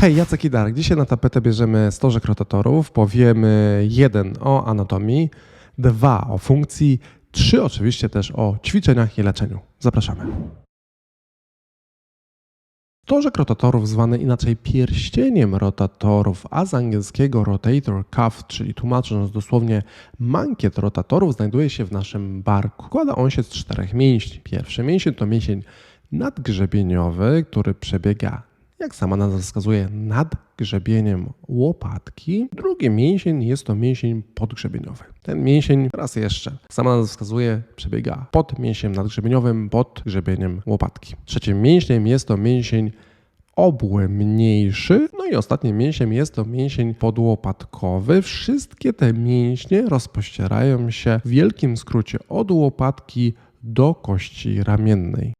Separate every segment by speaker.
Speaker 1: Hej, Jacek i Darek. Dzisiaj na tapetę bierzemy stożek rotatorów. Powiemy jeden o anatomii, dwa o funkcji, trzy oczywiście też o ćwiczeniach i leczeniu. Zapraszamy. Stożek rotatorów, zwany inaczej pierścieniem rotatorów, a z angielskiego rotator cuff, czyli tłumacząc dosłownie mankiet rotatorów, znajduje się w naszym barku. Składa on się z czterech mięśni. Pierwszy mięsień to mięsień nadgrzebieniowy, który przebiega jak sama nazwa wskazuje, nad grzebieniem łopatki. Drugi mięsień jest to mięsień podgrzebieniowy. Ten mięsień, raz jeszcze, sama nazwa wskazuje, przebiega pod mięsieniem nadgrzebieniowym, pod grzebieniem łopatki. Trzecim mięśniem jest to mięsień obłębniejszy. No i ostatnim mięsiem jest to mięsień podłopatkowy. Wszystkie te mięśnie rozpościerają się w wielkim skrócie od łopatki do kości ramiennej.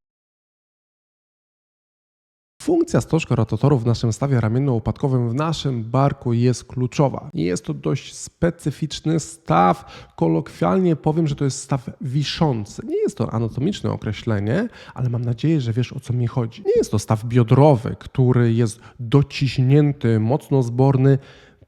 Speaker 1: Funkcja stożka rotatorów w naszym stawie ramienno-łopatkowym w naszym barku jest kluczowa. Jest to dość specyficzny staw. Kolokwialnie powiem, że to jest staw wiszący. Nie jest to anatomiczne określenie, ale mam nadzieję, że wiesz o co mi chodzi. Nie jest to staw biodrowy, który jest dociśnięty, mocno zborny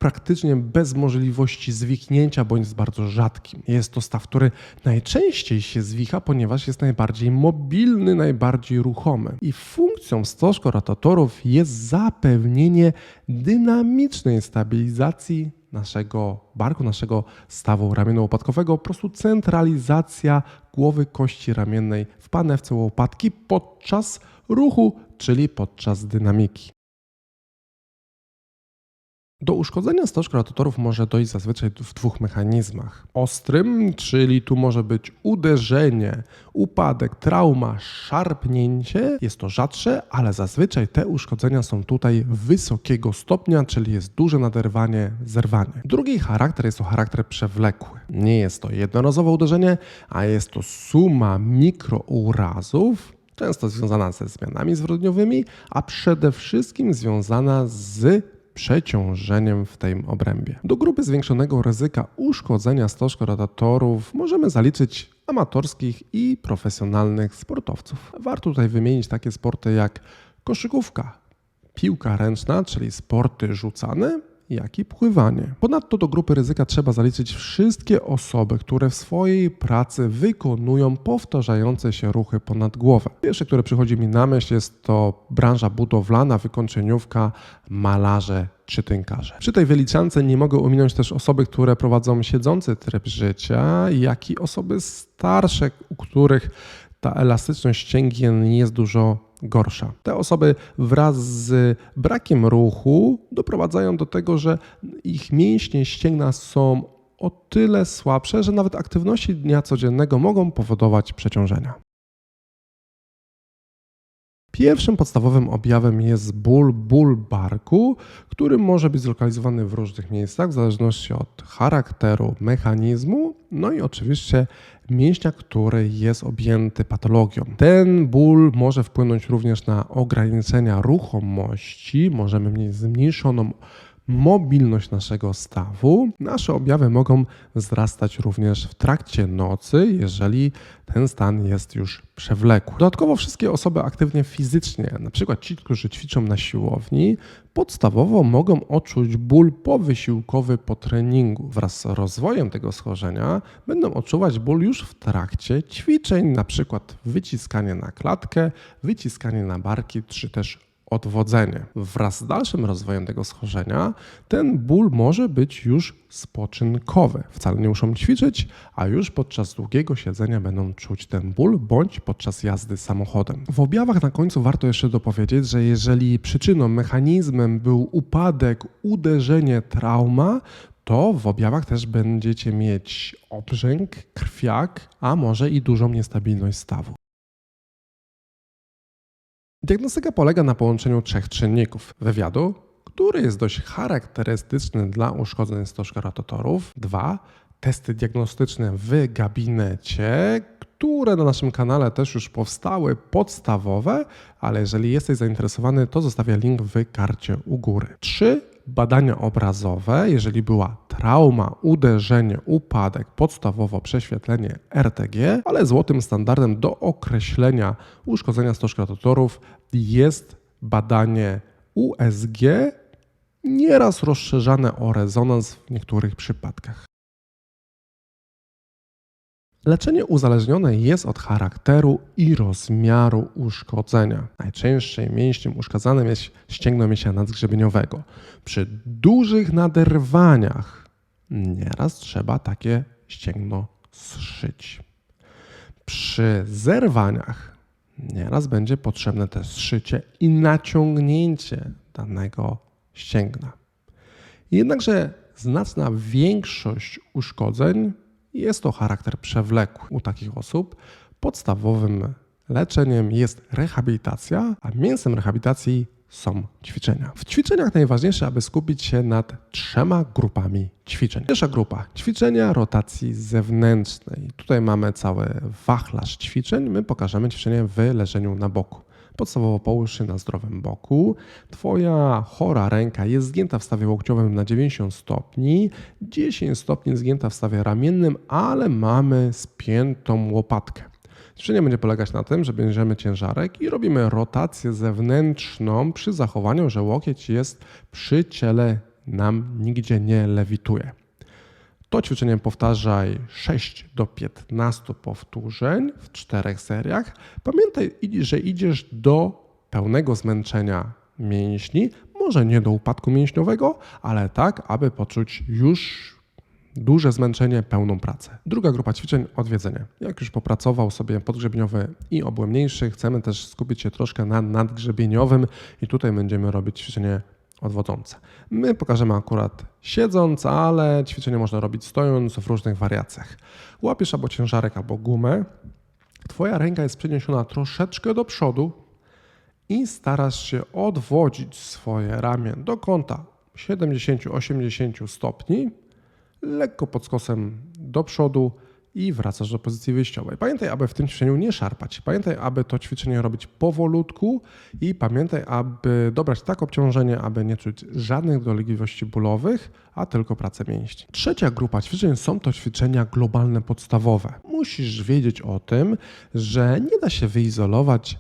Speaker 1: praktycznie bez możliwości zwichnięcia bądź jest bardzo rzadkim. Jest to staw, który najczęściej się zwicha, ponieważ jest najbardziej mobilny, najbardziej ruchomy. I funkcją stożko rotatorów jest zapewnienie dynamicznej stabilizacji naszego barku, naszego stawu ramienno-łopatkowego, po prostu centralizacja głowy kości ramiennej w panewce łopatki podczas ruchu, czyli podczas dynamiki. Do uszkodzenia stożka rotatorów może dojść zazwyczaj w dwóch mechanizmach. Ostrym, czyli tu może być uderzenie, upadek, trauma, szarpnięcie. Jest to rzadsze, ale zazwyczaj te uszkodzenia są tutaj wysokiego stopnia, czyli jest duże naderwanie, zerwanie. Drugi charakter jest to charakter przewlekły. Nie jest to jednorazowe uderzenie, a jest to suma mikrourazów, często związana ze zmianami zwrodniowymi, a przede wszystkim związana z przeciążeniem w tej obrębie. Do grupy zwiększonego ryzyka uszkodzenia stożka rotatorów możemy zaliczyć amatorskich i profesjonalnych sportowców. Warto tutaj wymienić takie sporty jak koszykówka, piłka ręczna, czyli sporty rzucane, jak i pływanie. Ponadto do grupy ryzyka trzeba zaliczyć wszystkie osoby, które w swojej pracy wykonują powtarzające się ruchy ponad głowę. Pierwsze, które przychodzi mi na myśl, jest to branża budowlana, wykończeniówka, malarze czy tynkarze. Przy tej wyliczance nie mogę ominąć też osoby, które prowadzą siedzący tryb życia, jak i osoby starsze, u których ta elastyczność ścięgien jest dużo gorsza. Te osoby wraz z brakiem ruchu doprowadzają do tego, że ich mięśnie ścięgna są o tyle słabsze, że nawet aktywności dnia codziennego mogą powodować przeciążenia. Pierwszym podstawowym objawem jest ból, ból barku, który może być zlokalizowany w różnych miejscach w zależności od charakteru mechanizmu, no i oczywiście mięśnia, który jest objęty patologią. Ten ból może wpłynąć również na ograniczenia ruchomości, możemy mieć zmniejszoną mobilność naszego stawu. Nasze objawy mogą wzrastać również w trakcie nocy, jeżeli ten stan jest już przewlekły. Dodatkowo wszystkie osoby aktywnie fizycznie, przykład ci, którzy ćwiczą na siłowni, podstawowo mogą odczuć ból powysiłkowy po treningu. Wraz z rozwojem tego schorzenia będą odczuwać ból już w trakcie ćwiczeń, przykład wyciskanie na klatkę, wyciskanie na barki, czy też odwodzenie. Wraz z dalszym rozwojem tego schorzenia ten ból może być już spoczynkowy. Wcale nie muszą ćwiczyć, a już podczas długiego siedzenia będą czuć ten ból bądź podczas jazdy samochodem. W objawach na końcu warto jeszcze dopowiedzieć, że jeżeli przyczyną, mechanizmem był upadek, uderzenie, trauma, to w objawach też będziecie mieć obrzęk, krwiak, a może i dużą niestabilność stawu. Diagnostyka polega na połączeniu trzech czynników: wywiadu, który jest dość charakterystyczny dla uszkodzeń stożka rotatorów. Dwa, testy diagnostyczne w gabinecie, które na naszym kanale też już powstały, podstawowe, ale jeżeli jesteś zainteresowany, to zostawię link w karcie u góry. Trzy, badania obrazowe, jeżeli była trauma, uderzenie, upadek, podstawowo prześwietlenie RTG, ale złotym standardem do określenia uszkodzenia stożka rotatorów jest badanie USG nieraz rozszerzane o rezonans w niektórych przypadkach. Leczenie uzależnione jest od charakteru i rozmiaru uszkodzenia. Najczęściej mięśniem uszkadzanym jest ścięgno mięśnia nadzgrzebieniowego. Przy dużych naderwaniach nieraz trzeba takie ścięgno zszyć. Przy zerwaniach nieraz będzie potrzebne też zszycie i naciągnięcie danego ścięgna. Jednakże znaczna większość uszkodzeń jest to charakter przewlekły. U takich osób podstawowym leczeniem jest rehabilitacja, a mięsem rehabilitacji są ćwiczenia. W ćwiczeniach najważniejsze, aby skupić się nad trzema grupami ćwiczeń. Pierwsza grupa ćwiczenia rotacji zewnętrznej. Tutaj mamy cały wachlarz ćwiczeń. My pokażemy ćwiczenie w leżeniu na boku. Podstawowo połóż się na zdrowym boku. Twoja chora ręka jest zgięta w stawie łokciowym na 90 stopni, 10 stopni zgięta w stawie ramiennym, ale mamy spiętą łopatkę. Ćwiczenie będzie polegać na tym, że bierzemy ciężarek i robimy rotację zewnętrzną przy zachowaniu, że łokieć jest przy ciele, nam nigdzie nie lewituje. To ćwiczenie powtarzaj 6 do 15 powtórzeń w czterech seriach. Pamiętaj, że idziesz do pełnego zmęczenia mięśni, może nie do upadku mięśniowego, ale tak, aby poczuć już duże zmęczenie, pełną pracę. Druga grupa ćwiczeń odwiedzenie. Jak już popracował sobie podgrzebieniowy i obłędniejszy, chcemy też skupić się troszkę na nadgrzebieniowym i tutaj będziemy robić ćwiczenie odwodzące. My pokażemy akurat siedząc, ale ćwiczenie można robić stojąc w różnych wariacjach. Łapiesz albo ciężarek, albo gumę. Twoja ręka jest przeniesiona troszeczkę do przodu i starasz się odwodzić swoje ramię do kąta 70-80 stopni, lekko pod skosem do przodu i wracasz do pozycji wyjściowej. Pamiętaj, aby w tym ćwiczeniu nie szarpać. Pamiętaj, aby to ćwiczenie robić powolutku i pamiętaj, aby dobrać tak obciążenie, aby nie czuć żadnych dolegliwości bólowych, a tylko pracę mięśni. Trzecia grupa ćwiczeń są to ćwiczenia globalne podstawowe. Musisz wiedzieć o tym, że nie da się wyizolować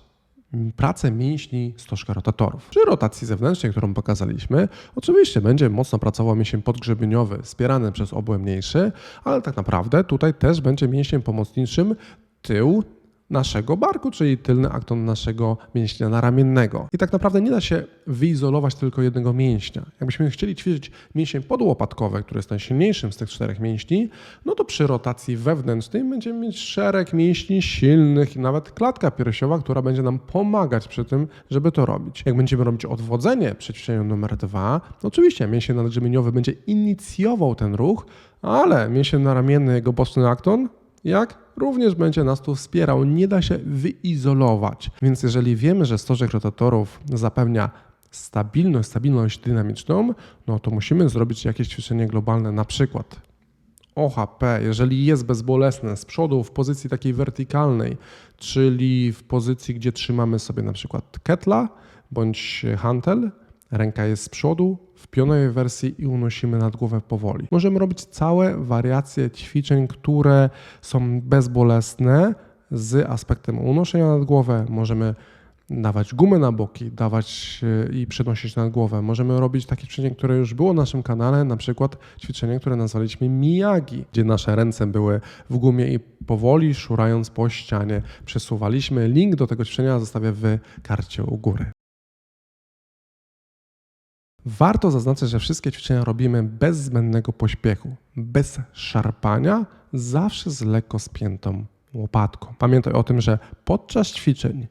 Speaker 1: pracę mięśni stożka rotatorów. Przy rotacji zewnętrznej, którą pokazaliśmy, oczywiście będzie mocno pracował mięsień podgrzebieniowy, wspierany przez obłę mniejszy, ale tak naprawdę tutaj też będzie mięsień pomocniczym tył naszego barku, czyli tylny akton naszego mięśnia naramiennego. I tak naprawdę nie da się wyizolować tylko jednego mięśnia. Jakbyśmy chcieli ćwiczyć mięsień podłopatkowy, który jest najsilniejszym z tych czterech mięśni, no to przy rotacji wewnętrznej będziemy mieć szereg mięśni silnych i nawet klatka piersiowa, która będzie nam pomagać przy tym, żeby to robić. Jak będziemy robić odwodzenie przy ćwiczeniu numer dwa, no oczywiście mięsień nadgrzebieniowy będzie inicjował ten ruch, ale mięsień naramienny, jego boczny akton jak również będzie nas tu wspierał. Nie da się wyizolować. Więc jeżeli wiemy, że stożek rotatorów zapewnia stabilność, stabilność dynamiczną, no to musimy zrobić jakieś ćwiczenie globalne, na przykład OHP, jeżeli jest bezbolesne z przodu w pozycji takiej wertykalnej, czyli w pozycji, gdzie trzymamy sobie na przykład ketla bądź hantel, Ręka jest z przodu, w pionowej wersji i unosimy nad głowę powoli. Możemy robić całe wariacje ćwiczeń, które są bezbolesne z aspektem unoszenia nad głowę. Możemy dawać gumę na boki, dawać e, i przenosić nad głowę. Możemy robić takie ćwiczenie, które już było na naszym kanale, na przykład ćwiczenie, które nazwaliśmy Miyagi, gdzie nasze ręce były w gumie i powoli szurając po ścianie przesuwaliśmy. Link do tego ćwiczenia zostawię w karcie u góry. Warto zaznaczyć, że wszystkie ćwiczenia robimy bez zbędnego pośpiechu, bez szarpania, zawsze z lekko spiętą łopatką. Pamiętaj o tym, że podczas ćwiczeń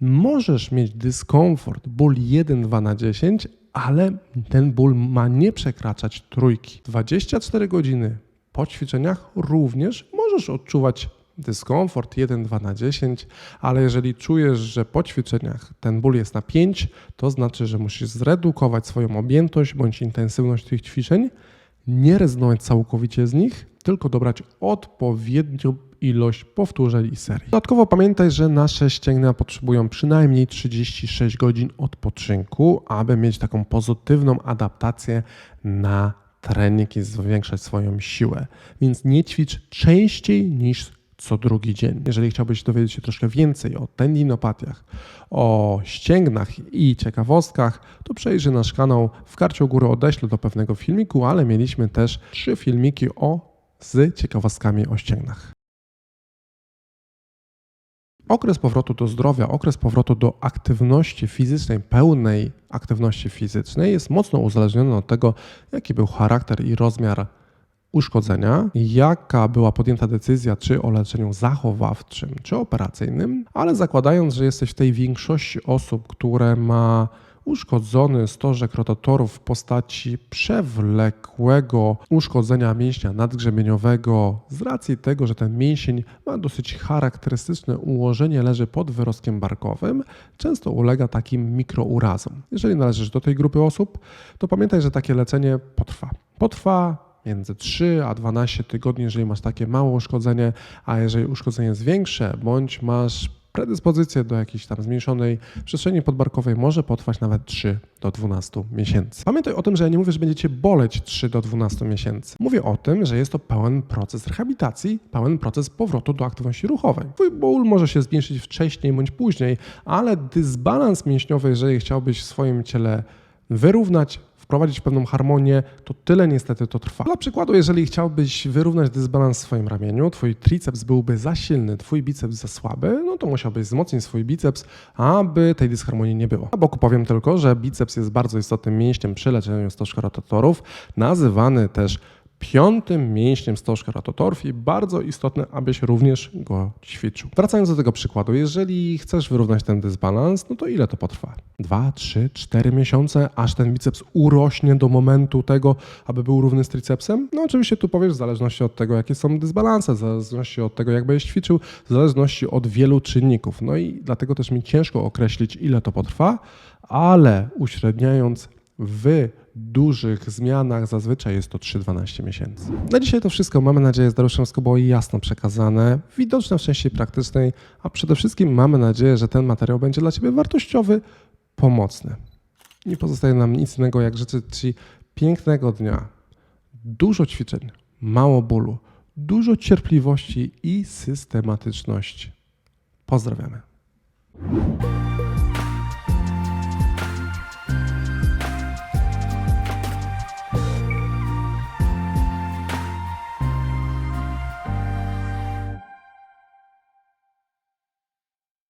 Speaker 1: możesz mieć dyskomfort, ból 1-2 na 10, ale ten ból ma nie przekraczać trójki. 24 godziny po ćwiczeniach również możesz odczuwać dyskomfort 1-2 na 10, ale jeżeli czujesz, że po ćwiczeniach ten ból jest na 5, to znaczy, że musisz zredukować swoją objętość bądź intensywność tych ćwiczeń, nie rezygnować całkowicie z nich, tylko dobrać odpowiednią ilość powtórzeń i serii. Dodatkowo pamiętaj, że nasze ścięgna potrzebują przynajmniej 36 godzin odpoczynku, aby mieć taką pozytywną adaptację na trening i zwiększać swoją siłę. Więc nie ćwicz częściej niż co drugi dzień. Jeżeli chciałbyś dowiedzieć się troszkę więcej o tendinopatiach, o ścięgnach i ciekawostkach, to przejrzyj nasz kanał. W karcie u góry odeślę do pewnego filmiku, ale mieliśmy też trzy filmiki o z ciekawostkami o ścięgnach. Okres powrotu do zdrowia, okres powrotu do aktywności fizycznej, pełnej aktywności fizycznej jest mocno uzależniony od tego, jaki był charakter i rozmiar uszkodzenia, jaka była podjęta decyzja, czy o leczeniu zachowawczym, czy operacyjnym, ale zakładając, że jesteś w tej większości osób, które ma uszkodzony stożek rotatorów w postaci przewlekłego uszkodzenia mięśnia nadgrzebieniowego z racji tego, że ten mięsień ma dosyć charakterystyczne ułożenie, leży pod wyrostkiem barkowym, często ulega takim mikrourazom. Jeżeli należysz do tej grupy osób, to pamiętaj, że takie leczenie potrwa. Potrwa między 3 a 12 tygodni, jeżeli masz takie małe uszkodzenie, a jeżeli uszkodzenie jest większe, bądź masz predyspozycję do jakiejś tam zmniejszonej przestrzeni podbarkowej, może potrwać nawet 3 do 12 miesięcy. Pamiętaj o tym, że ja nie mówię, że będziecie boleć 3 do 12 miesięcy. Mówię o tym, że jest to pełen proces rehabilitacji, pełen proces powrotu do aktywności ruchowej. Twój ból może się zmniejszyć wcześniej bądź później, ale dysbalans mięśniowy, jeżeli chciałbyś w swoim ciele wyrównać, wprowadzić pewną harmonię, to tyle niestety to trwa. Dla przykładu, jeżeli chciałbyś wyrównać dysbalans w swoim ramieniu, twój triceps byłby za silny, twój biceps za słaby, no to musiałbyś wzmocnić swój biceps, aby tej dysharmonii nie było. Na boku powiem tylko, że biceps jest bardzo istotnym mięśniem przy leczeniu stożka rotatorów, nazywany też piątym mięśniem stożka rotatorów i bardzo istotne, abyś również go ćwiczył. Wracając do tego przykładu, jeżeli chcesz wyrównać ten dysbalans, no to ile to potrwa? 2, 3, 4 miesiące, aż ten biceps urośnie do momentu tego, aby był równy z tricepsem? No oczywiście tu powiesz w zależności od tego, jakie są dysbalanse, w zależności od tego, jak będziesz ćwiczył, w zależności od wielu czynników. No i dlatego też mi ciężko określić, ile to potrwa, ale uśredniając w dużych zmianach zazwyczaj jest to 3-12 miesięcy. Na dzisiaj to wszystko. Mamy nadzieję, że Dariuszem było jasno przekazane, widoczne w części praktycznej, a przede wszystkim mamy nadzieję, że ten materiał będzie dla Ciebie wartościowy, pomocny. Nie pozostaje nam nic innego, jak życzyć Ci pięknego dnia, dużo ćwiczeń, mało bólu, dużo cierpliwości i systematyczności. Pozdrawiamy.